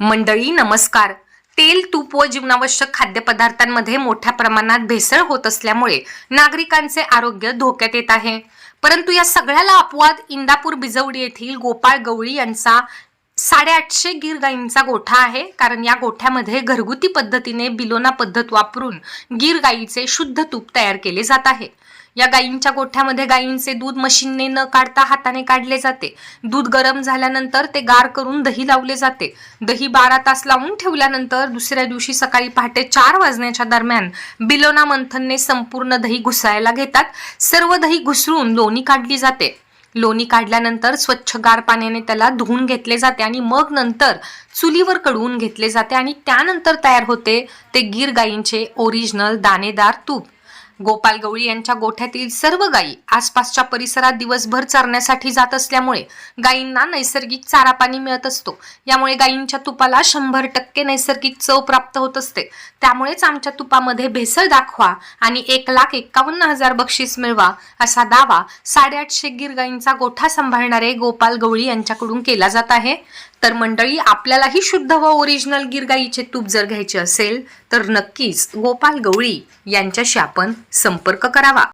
मंडळी नमस्कार. तेल तूप व जीवनावश्यक खाद्यपदार्थांमध्ये मोठ्या प्रमाणात भेसळ होत असल्यामुळे नागरिकांचे आरोग्य धोक्यात येत आहे. परंतु या सगळ्याला अपवाद इंदापूर बिजवडी येथील गोपाळ गवळी यांचा साडेआठशे गीर गायींचा गोठा आहे. कारण या गोठ्यामध्ये घरगुती पद्धतीने बिलोना पद्धत वापरून गीर गायीचे शुद्ध तूप तयार केले जात आहे. या गायींच्या गोठ्यामध्ये गायींचे दूध मशीनने न काढता हाताने काढले जाते. दूध गरम झाल्यानंतर ते गार करून दही लावले जाते. दही बारा तास लावून ठेवल्यानंतर दुसऱ्या दिवशी सकाळी पहाटे चार वाजण्याच्या दरम्यान बिलोना मंथनने संपूर्ण दही घुसायला घेतात. सर्व दही घुसळून लोणी काढली जाते. लोणी काढल्यानंतर स्वच्छ गार पाण्याने त्याला धुवून घेतले जाते आणि मग नंतर चुलीवर कडवून घेतले जाते आणि त्यानंतर तयार होते ते गीर गायींचे ओरिजिनल दाणेदार तूप. गोपाल गवळी यांच्या गोठ्यातील सर्व गायी आसपासच्या परिसरात दिवसभर चरण्यासाठी जात असल्यामुळे गायींना नैसर्गिक चारा पाणी मिळत असतो. यामुळे गायींच्या तुपाला शंभर टक्के नैसर्गिक चव प्राप्त होत असते. त्यामुळेच आमच्या तुपामध्ये भेसळ दाखवा आणि एक लाख एक्कावन्न हजार बक्षीस मिळवा असा दावा साडेआठशे गिर गायींचा गोठा सांभाळणारे गोपाल गवळी यांच्याकडून केला जात आहे. तर मंडळी आपल्यालाही शुद्ध व ओरिजिनल गिर गाईचे तूप जर घ्यायचे असेल तर नक्कीच गोपाल गवळी यांच्याशी आपण संपर्क करावा.